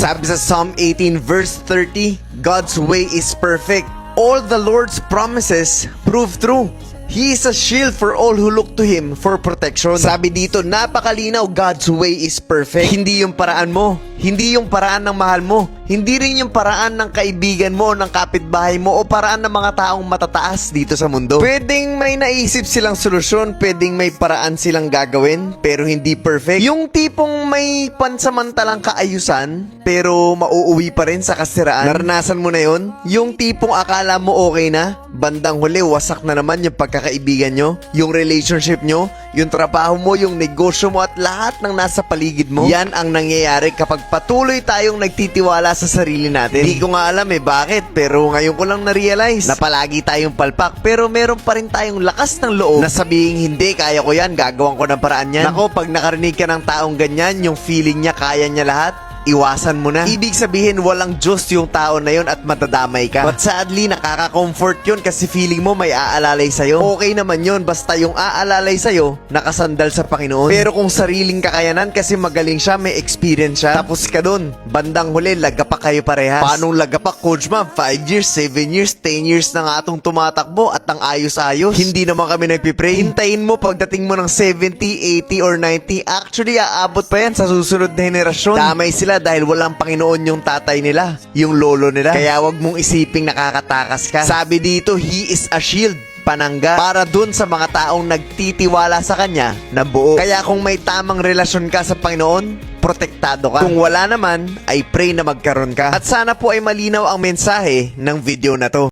Sabi sa Psalm 18 verse 30, God's way is perfect. All the Lord's promises prove true. He is a shield for all who look to Him for protection. Sabi dito, napakalinaw, God's way is perfect. Hindi yung paraan mo. Hindi yung paraan ng mahal mo. Hindi rin yung paraan ng kaibigan mo, ng kapitbahay mo, o paraan ng mga taong matataas dito sa mundo. Pwedeng may naisip silang solusyon, pwedeng may paraan silang gagawin, pero hindi perfect. Yung tipong may pansamantalang kaayusan, pero mauuwi pa rin sa kasiraan. Naranasan mo na yon? Yung tipong akala mo okay na, bandang huli, wasak na naman yung pagkakaibigan nyo, yung relationship nyo, yung trabaho mo, yung negosyo mo, at lahat ng nasa paligid mo. Yan ang nangyayari kapag patuloy tayong nagtitiwala sa sarili natin. Hindi ko nga alam eh bakit, pero ngayon ko lang na-realize na palagi tayong palpak, pero meron pa rin tayong lakas ng loob na sabihin hindi, kaya ko yan, gagawin ko ng paraan yan. Nako, pag nakarinig ka ng taong ganyan, yung feeling niya, kaya niya lahat, iwasan mo na. Ibig sabihin, walang Diyos yung tao na yon at matadamay ka. But sadly, nakaka-comfort yun kasi feeling mo may aalalay sa'yo. Okay naman yun, basta yung aalalay sa'yo, nakasandal sa Panginoon. Pero kung sariling kakayanan kasi magaling siya, may experience siya, tapos ka dun, bandang huli, lagapak kayo parehas. Paanong lagapak, Coach Ma'am? 5 years, 7 years, 10 years na nga atong tumatakbo at ang ayos-ayos. Hindi naman kami nagpipray. Hintayin mo pagdating mo ng 70, 80, or 90. Actually, aabot pa yan sa susunod na henerasyon. Damay sila dahil walang Panginoon yung tatay nila, yung lolo nila. Kaya wag mong isiping nakakatakas ka. Sabi dito, He is a shield panangga para dun sa mga taong nagtitiwala sa kanya na buo. Kaya kung may tamang relasyon ka sa Panginoon, protektado ka. Kung wala naman, ay pray na magkaroon ka. At sana po ay malinaw ang mensahe ng video na to.